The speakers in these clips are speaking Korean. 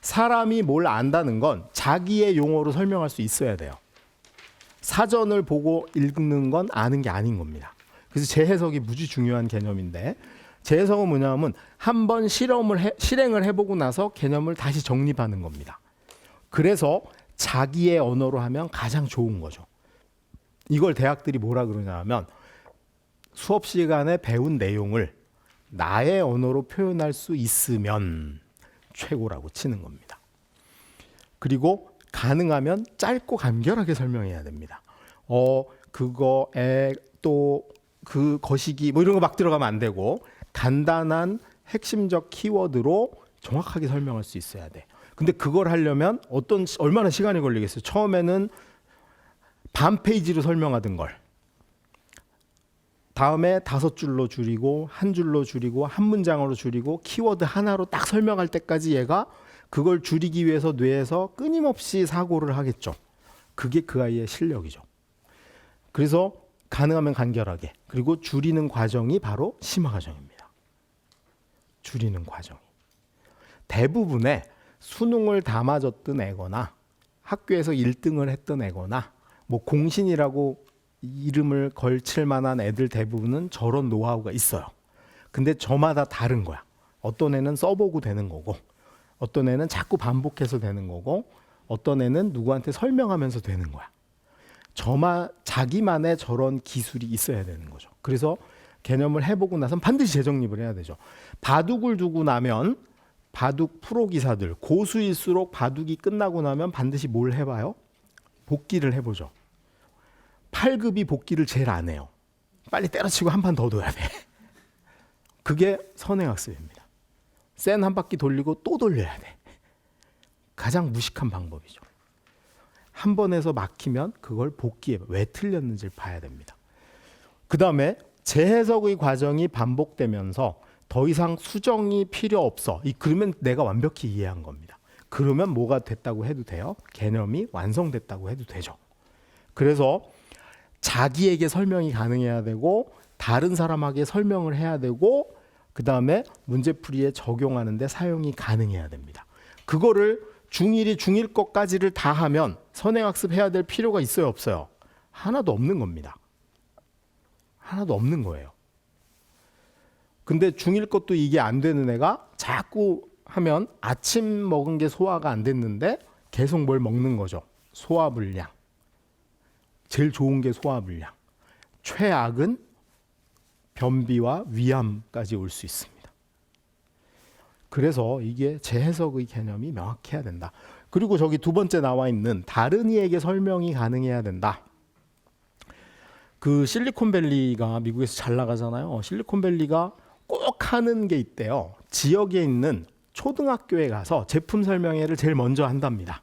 사람이 뭘 안다는 건 자기의 용어로 설명할 수 있어야 돼요. 사전을 보고 읽는 건 아는 게 아닌 겁니다. 그래서 재해석이 무지 중요한 개념인데 재해석은 뭐냐면 한 번 실험을 해, 실행을 해보고 나서 개념을 다시 정립하는 겁니다. 그래서 자기의 언어로 하면 가장 좋은 거죠. 이걸 대학들이 뭐라 그러냐면 수업 시간에 배운 내용을 나의 언어로 표현할 수 있으면 최고라고 치는 겁니다. 그리고 가능하면 짧고 간결하게 설명해야 됩니다. 어 그거에 또 그 거시기 뭐 이런 거 막 들어가면 안 되고 간단한 핵심적 키워드로 정확하게 설명할 수 있어야 돼. 근데 그걸 하려면 어떤 시- 얼마나 시간이 걸리겠어요? 처음에는 반 페이지로 설명하던 걸 다음에 다섯 줄로 줄이고 한 줄로 줄이고 한 문장으로 줄이고 키워드 하나로 딱 설명할 때까지 얘가 그걸 줄이기 위해서 뇌에서 끊임없이 사고를 하겠죠. 그게 그 아이의 실력이죠. 그래서 가능하면 간결하게 그리고 줄이는 과정이 바로 심화 과정입니다. 줄이는 과정이 대부분의 수능을 다 맞았던 애거나 학교에서 1등을 했던 애거나 뭐 공신이라고 이름을 걸칠 만한 애들 대부분은 저런 노하우가 있어요. 근데 저마다 다른 거야. 어떤 애는 써보고 되는 거고, 어떤 애는 자꾸 반복해서 되는 거고, 어떤 애는 누구한테 설명하면서 되는 거야. 저마 자기만의 저런 기술이 있어야 되는 거죠. 그래서 개념을 해보고 나선 반드시 재정립을 해야 되죠. 바둑을 두고 나면 바둑 프로 기사들 고수일수록 바둑이 끝나고 나면 반드시 뭘 해봐요? 복귀를 해보죠. 8급이 복귀를 제일 안 해요. 빨리 때려치고 한 판 더 둬야 돼. 그게 선행학습입니다. 센 한 바퀴 돌리고 또 돌려야 돼. 가장 무식한 방법이죠. 한 번에서 막히면 그걸 복귀해 왜 틀렸는지를 봐야 됩니다. 그 다음에 재해석의 과정이 반복되면서 더 이상 수정이 필요 없어. 이 그러면 내가 완벽히 이해한 겁니다. 그러면 뭐가 됐다고 해도 돼요? 개념이 완성됐다고 해도 되죠. 그래서 자기에게 설명이 가능해야 되고 다른 사람에게 설명을 해야 되고 그 다음에 문제풀이에 적용하는데 사용이 가능해야 됩니다. 그거를 중1이 중1 것까지를 다 하면 선행학습 해야 될 필요가 있어요 없어요? 하나도 없는 겁니다. 하나도 없는 거예요. 근데 중1 것도 이게 안 되는 애가 자꾸 하면 아침 먹은 게 소화가 안 됐는데 계속 뭘 먹는 거죠. 소화 불량. 제일 좋은 게 소화 불량. 최악은 변비와 위암까지 올 수 있습니다. 그래서 이게 재해석의 개념이 명확해야 된다. 그리고 저기 두 번째 나와 있는 다른 이에게 설명이 가능해야 된다. 그 실리콘밸리가 미국에서 잘 나가잖아요. 어, 실리콘밸리가 꼭 하는 게 있대요. 지역에 있는 초등학교에 가서 제품 설명회를 제일 먼저 한답니다.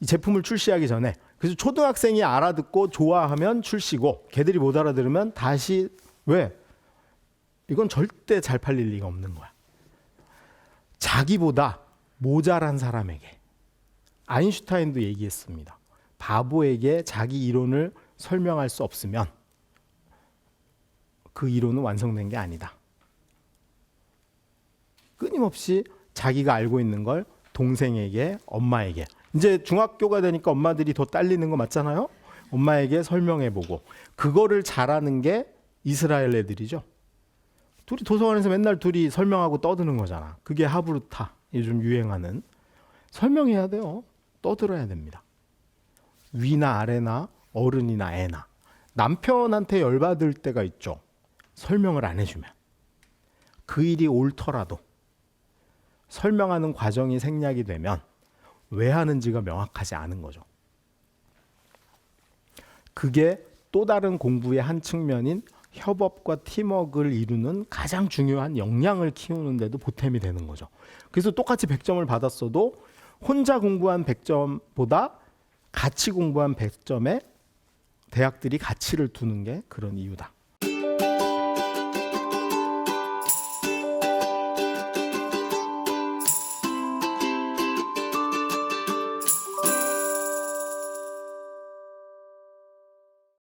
이 제품을 출시하기 전에 그래서 초등학생이 알아듣고 좋아하면 출시고 걔들이 못 알아들으면 다시 왜 이건 절대 잘 팔릴 리가 없는 거야. 자기보다 모자란 사람에게 아인슈타인도 얘기했습니다. 바보에게 자기 이론을 설명할 수 없으면 그 이론은 완성된 게 아니다. 끊임없이 자기가 알고 있는 걸 동생에게, 엄마에게. 이제 중학교가 되니까 엄마들이 더 딸리는 거 맞잖아요? 엄마에게 설명해보고. 그거를 잘하는 게 이스라엘 애들이죠. 둘이 도서관에서 맨날 둘이 설명하고 떠드는 거잖아. 그게 하브루타. 요즘 유행하는. 설명해야 돼요. 떠들어야 됩니다. 위나 아래나 어른이나 애나. 남편한테 열받을 때가 있죠. 설명을 안 해주면. 그 일이 옳더라도 설명하는 과정이 생략이 되면 왜 하는지가 명확하지 않은 거죠. 그게 또 다른 공부의 한 측면인 협업과 팀워크를 이루는 가장 중요한 역량을 키우는데도 보탬이 되는 거죠. 그래서 똑같이 100점을 받았어도 혼자 공부한 100점보다 같이 공부한 100점에 대학들이 가치를 두는 게 그런 이유다.